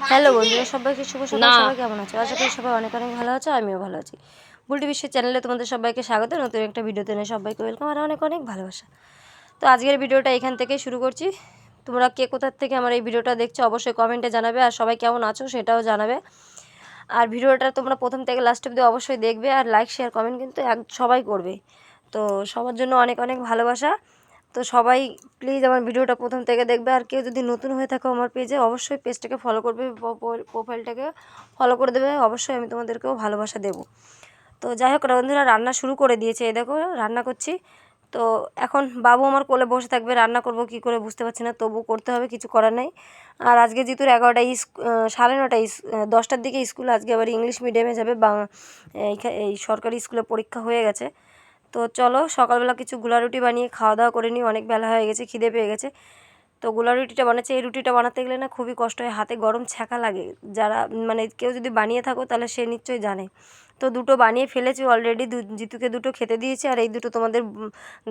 Hello বন্ধুরা সবাইকে শুভ সকাল। সবাই কেমন আছো? আশা করি সবাই অনেক অনেক ভালো আছো আমিও ভালো আছি। বুলটি বিশ্বের চ্যানেলে তোমাদের সবাইকে স্বাগত নতুন একটা ভিডিওতে এনে সবাইকে ওয়েলকাম আর অনেক অনেক ভালোবাসা। তো আজকের ভিডিওটা এখান থেকেই শুরু করছি। তোমরা কে কোথার থেকে আমার এই ভিডিওটা দেখছ অবশ্যই কমেন্টে জানাবে আর সবাই কেমন আছো সেটাও জানাবে। আর ভিডিওটা তোমরা প্রথম থেকে লাস্ট অব্দি অবশ্যই দেখবে আর লাইক শেয়ার কমেন্ট কিন্তু এক সবাই করবে। তো সবার জন্য অনেক অনেক ভালোবাসা। তো সবাই প্লিজ আমার ভিডিওটা প্রথম থেকে দেখবে। আর কেউ যদি নতুন হয়ে থাকো আমার পেজে অবশ্যই পেজটাকে ফলো করবে প্রোফাইলটাকে ফলো করে দেবে। অবশ্যই আমি তোমাদেরকেও ভালোবাসা দেবো। তো যাই হোক, বন্ধুরা, রান্না শুরু করে দিয়েছে। এই দেখো, রান্না করছি। তো এখন বাবু আমার কোলে বসে থাকবে। রান্না করব, কি করে বুঝতে পারছি না। তবু করতে হবে, কিছু করার নেই। আর আজকে জিতুর এগারোটা সাড়ে নটা দশটার দিকে স্কুল, আজকে আবার ইংলিশ মিডিয়ামে যাবে। বা এই সরকারি স্কুলে পরীক্ষা হয়ে গেছে। তো চলো, সকালবেলা কিছু গুলা রুটি বানিয়ে খাওয়া দাওয়া করে নিই। অনেক বেলা হয়ে গেছে, খিদে পেয়ে গেছে। তো গুলা রুটিটা বানাচ্ছে। এই রুটিটা বানাতে গেলে না খুবই কষ্ট হয়, হাতে গরম ছ্যাঁকা লাগে। যারা মানে কেউ যদি বানিয়ে থাকো তাহলে সে নিশ্চয়ই জানে। তো দুটো বানিয়ে ফেলেছি অলরেডি জিতুকে দুটো খেতে দিয়েছি। আর এই দুটো তোমাদের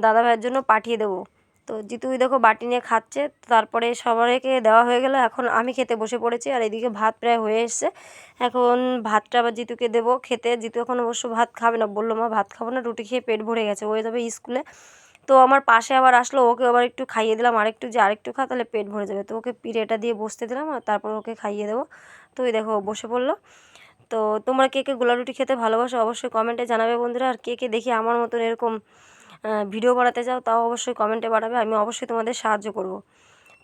দাদা ভাইয়ের জন্য পাঠিয়ে দেবো। তো জিতু দেখো বাটি নিয়ে খাচ্ছে, তারপরে সবাইকে দেওয়া হয়ে গেল। এখন আমি খেতে বসে পড়েছি আর এদিকে ভাত প্রায় হয়ে এসছে। এখন ভাতটা আবার জিতুকে দেবো খেতে। জিতু এখন অবশ্য ভাত খাবে না। বলল, মা, ভাত খাব না, রুটি খেয়ে পেট ভরে গেছে ওই যাবে স্কুলে। তো আমার পাশে আবার আসলো, ওকে আবার একটু খাইয়ে দিলাম। আরেকটু যে আরেকটু খা, তাহলে পেট ভরে যাবে। তো ওকে পিড়েটা দিয়ে বসতে দিলাম আর তারপর ওকে খাইয়ে দেবো। তো ওই দেখো বসে পড়ল। তো তোমরা কে কে গোলা রুটি খেতে ভালোবাসো অবশ্যই কমেন্টে জানাবে বন্ধুরা। আর কে কে দেখি আমার মতন এরকম ভিডিও বানাতে চাও, তাও অবশ্যই কমেন্টে বাড়াবে আমি অবশ্যই তোমাদের সাহায্য করব।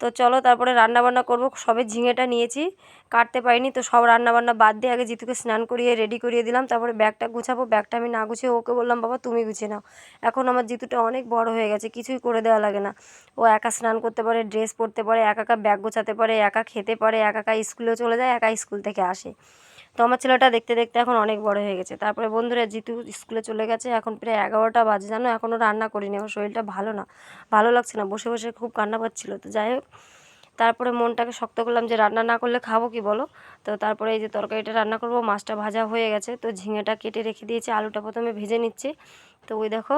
তো চলো তারপরে রান্না বান্না করব, সবে ঝিঙেটা নিয়েছি, কাটতে পারিনি, তো সব রান্না বান্না বাদ দিয়ে আগে জিতুকে স্নান করিয়ে রেডি করিয়ে দিলাম, তারপরে ব্যাগটা গুছাবো, ব্যাগটা আমি না গুছিয়ে ওকে বললাম, বাবা, তুমি গুছিয়ে নাও। এখন আমার জিতুটা অনেক বড় হয়ে গেছে, কিছুই করে দেওয়া লাগে না। ও একা স্নান করতে পারে ড্রেস পরতে পারে, একা একা ব্যাগ গোছাতে পারে, একা খেতে পারে, একা একা স্কুলেও চলে যায়, একা স্কুল থেকে আসে। তো আমার ছেলেটা দেখতে দেখতে এখন অনেক বড় হয়ে গেছে। তারপরে বন্ধুরা জিতু স্কুলে চলে গেছে, এখন প্রায় এগারোটা বাজে জানো, এখনও রান্না করিনি, আমার শরীরটা ভালো না, ভালো লাগছে না, বসে বসে খুব কান্না পাচ্ছিলো। তো যাই হোক, তারপরে মনটাকে শক্ত করলাম যে রান্না না করলে খাব কি বলো? তো তারপরে এই যে তরকারিটা রান্না করব, মাছটা ভাজা হয়ে গেছে, তো ঝিঙেটা কেটে রেখে দিয়েছি, আলুটা প্রথমে ভেজে নিচ্ছে। তো ওই দেখো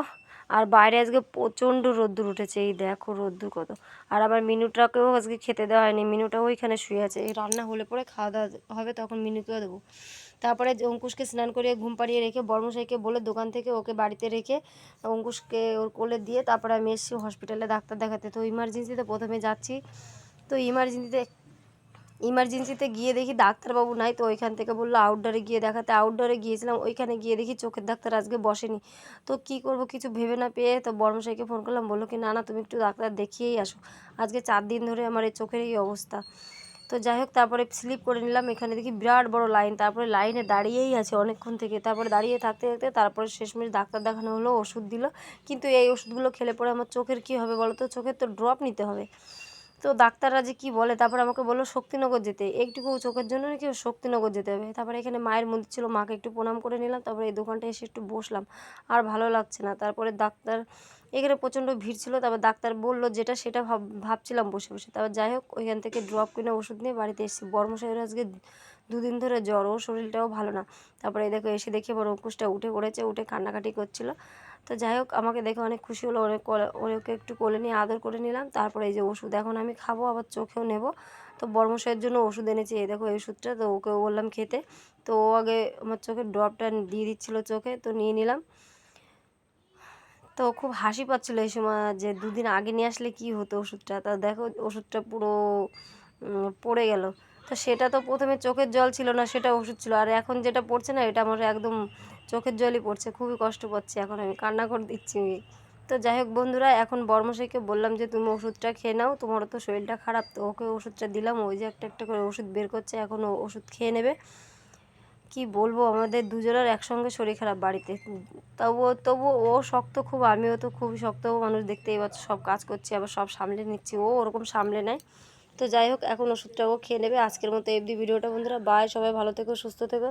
আর বাইরে আজকে প্রচণ্ড রোদ্দুর উঠেছে, এই দেখো রোদ্দুর কত। আর আবার মিনুটাকেও আজকে খেতে দেওয়া হয়নি মিনুটাও ওইখানে শুয়ে আছে। এই রান্না হলে পরে খাওয়া দাওয়া হবে, তখন মিনুকেও দেবো। তারপরে অঙ্কুশকে স্নান করিয়ে ঘুম পাড়িয়ে রেখে বর্মশাইকে বলে দোকান থেকে ওকে বাড়িতে রেখে অঙ্কুশকে ওর কোলে দিয়ে তারপরে আমি এসেছি হসপিটালে ডাক্তার দেখাতে। তো ইমার্জেন্সিতে প্রথমে যাচ্ছি। তো ইমার্জেন্সিতে ইমার্জেন্সিতে গিয়ে দেখি ডাক্তারবাবু নাই তো ওইখান থেকে বলল আউটডোরে গিয়ে দেখাতে। আউটডোরে গিয়েছিলাম, ওইখানে গিয়ে দেখি চোখের ডাক্তার আজকে বসেনি। তো কি করব কিছু ভেবে না পেয়ে তো বর্মশাইকে ফোন করলাম, বলল কি, না না, তুমি একটু ডাক্তার দেখিয়েই আসো। আজকে চার দিন ধরে আমার এই চোখের এই অবস্থা। তো যাই হোক, তারপরে স্লিপ করে নিলাম। এখানে দেখি বিরাট বড় লাইন তারপরে লাইনে দাঁড়িয়েই আছে অনেকক্ষণ থেকে। তারপরে দাঁড়িয়ে থাকতে থাকতে তারপরে শেষমেশ ডাক্তার দেখানো হলো, ওষুধ দিল। কিন্তু এই ওষুধগুলো খেলে পরে আমার চোখের কী হবে বলো তো? চোখের তো ড্রপ নিতে হবে। তো ডাক্তাররা যে কী বলে, তারপর আমাকে বলল শক্তিনগর যেতে। একটুকু চোখের জন্য নাকি শক্তিনগর যেতে হবে। তারপরে এখানে মায়ের মন্দির ছিল, মাকে একটু প্রণাম করে নিলাম, তারপরে এই দোকানটা এসে একটু বসলাম। আর ভালো লাগছে না। তারপরে ডাক্তার, এখানে প্রচণ্ড ভিড় ছিল, তারপর ডাক্তার বলল যেটা সেটা ভাব, ভাবছিলাম বসে বসে। তারপর যাই হোক, ওইখান থেকে ড্রপ কিনে ওষুধ নিয়ে বাড়িতে এসেছি। বর্মশাইয়ের আজকে দুদিন ধরে জ্বর ও শরীরটাও ভালো না। তারপরে দেখো এসে দেখে বড় অঙ্কুশটা উঠে পড়েছে, উঠে কান্নাকাটি করছিল। তো যাই হোক, আমাকে দেখে অনেক খুশি হলো, অনেক ওকে একটু কোলে নিয়ে আদর করে নিলাম। তারপরে এই যে ওষুধ এখন আমি খাব, আবার চোখেও নেব। তো বর্মশাইয়ের জন্য ওষুধ এনেছি, এই দেখো এই ওষুধটা, তো ওকেও বললাম খেতে। তো ও আগে আমার চোখের ড্রপটা দিয়ে দিচ্ছিল চোখে, তো নিয়ে নিলাম। তো খুব হাসি পাচ্ছিলো এই সময় যে দুদিন আগে নিয়ে আসলে কি হতো ওষুধটা। তা দেখো ওষুধটা পুরো পড়ে গেল। তো সেটা তো প্রথমে চোখের জল ছিল না, সেটা ওষুধ ছিল। আর এখন যেটা পড়ছে না, এটা আমার একদম চোখের জলই পড়ছে, খুবই কষ্ট পাচ্ছি এখন আমি কান্না করে দিচ্ছি তো যাই হোক বন্ধুরা, এখন বর্মশাইকে বললাম যে, তুমি ওষুধটা খেয়ে নাও, তোমারও তো শরীরটা খারাপ, তো ওকে ওষুধটা দিলাম, ওই যে একটা একটা করে ওষুধ বের করছে, এখন ও ওষুধ খেয়ে নেবে। কি বলব, আমাদের দুজনের একসঙ্গে শরীর খারাপ বাড়িতে। তবুও তবু ও শক্ত খুব, আমিও তো খুবই শক্ত মানুষ দেখতে এবার সব কাজ করছি, আবার সব সামলে নিচ্ছি, ও ওরকম সামলে নেয়। তো যাই হোক, এখন ওষুধটাও খেয়ে নেবে। আজকের মতো এফডি ভিডিওটা, বন্ধুরা। বাই সবাই ভালো থেকো, সুস্থ থেকো।